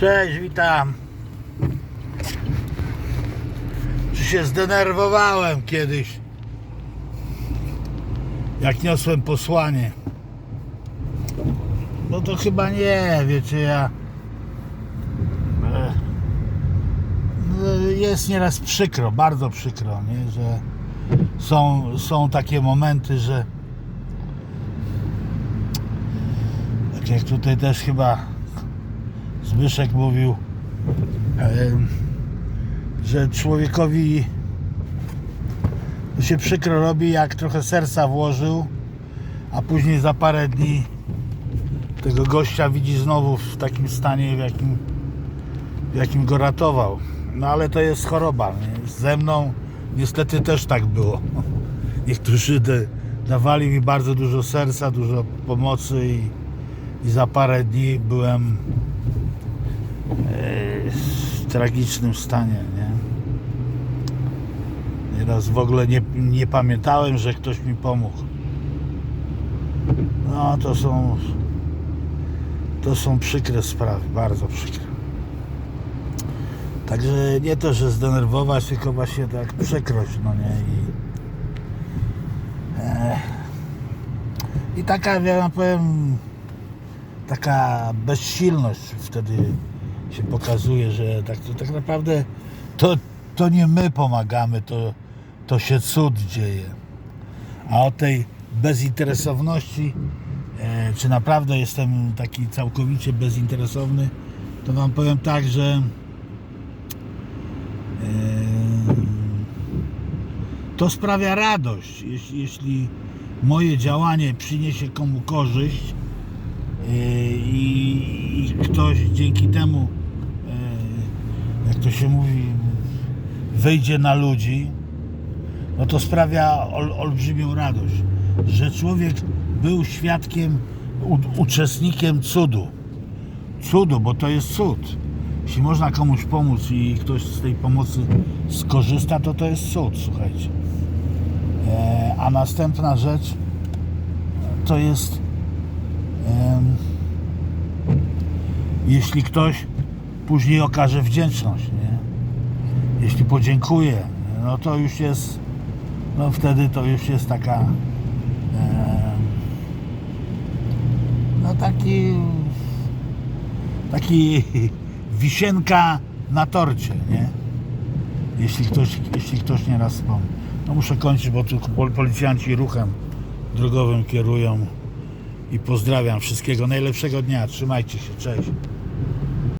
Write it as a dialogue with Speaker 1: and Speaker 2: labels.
Speaker 1: Cześć, witam. Czy się zdenerwowałem kiedyś, jak niosłem posłanie? No to chyba nie, wiecie, ja... e, Jest nieraz przykro, bardzo przykro, nie? że są, są takie momenty, że tak jak tutaj też chyba Zbyszek mówił, że człowiekowi się przykro robi, jak trochę serca włożył, a później za parę dni tego gościa widzi znowu w takim stanie, w jakim, w jakim go ratował. No ale to jest choroba. Nie? Ze mną niestety też tak było. Niektórzy dawali mi bardzo dużo serca, dużo pomocy i, i za parę dni byłem tragicznym stanie, nie? Nieraz w ogóle nie, nie pamiętałem, że ktoś mi pomógł. No to są to są przykre sprawy, bardzo przykre. Także nie to, że zdenerwować, tylko właśnie tak przykrość, no nie? I, e, i taka, ja powiem, taka bezsilność wtedy się pokazuje, że tak, to tak naprawdę to, to nie my pomagamy, to, to się cud dzieje. A o tej bezinteresowności, e, czy naprawdę jestem taki całkowicie bezinteresowny, to Wam powiem tak, że e, to sprawia radość, jeśli, jeśli moje działanie przyniesie komu korzyść e, i, i ktoś dzięki temu, to się mówi, wyjdzie na ludzi, no to sprawia ol, olbrzymią radość, że człowiek był świadkiem, u, uczestnikiem cudu. Cudu, bo to jest cud. Jeśli można komuś pomóc i ktoś z tej pomocy skorzysta, to to jest cud, słuchajcie. E, a następna rzecz to jest em, jeśli ktoś później okaże wdzięczność, nie? jeśli podziękuje, no to już jest, no wtedy to już jest taka, em, no taki, taki wisienka na torcie, nie? Jeśli ktoś, jeśli ktoś nieraz wspomni. No muszę kończyć, bo tu pol- policjanci ruchem drogowym kierują i pozdrawiam wszystkiego najlepszego dnia. Trzymajcie się, cześć.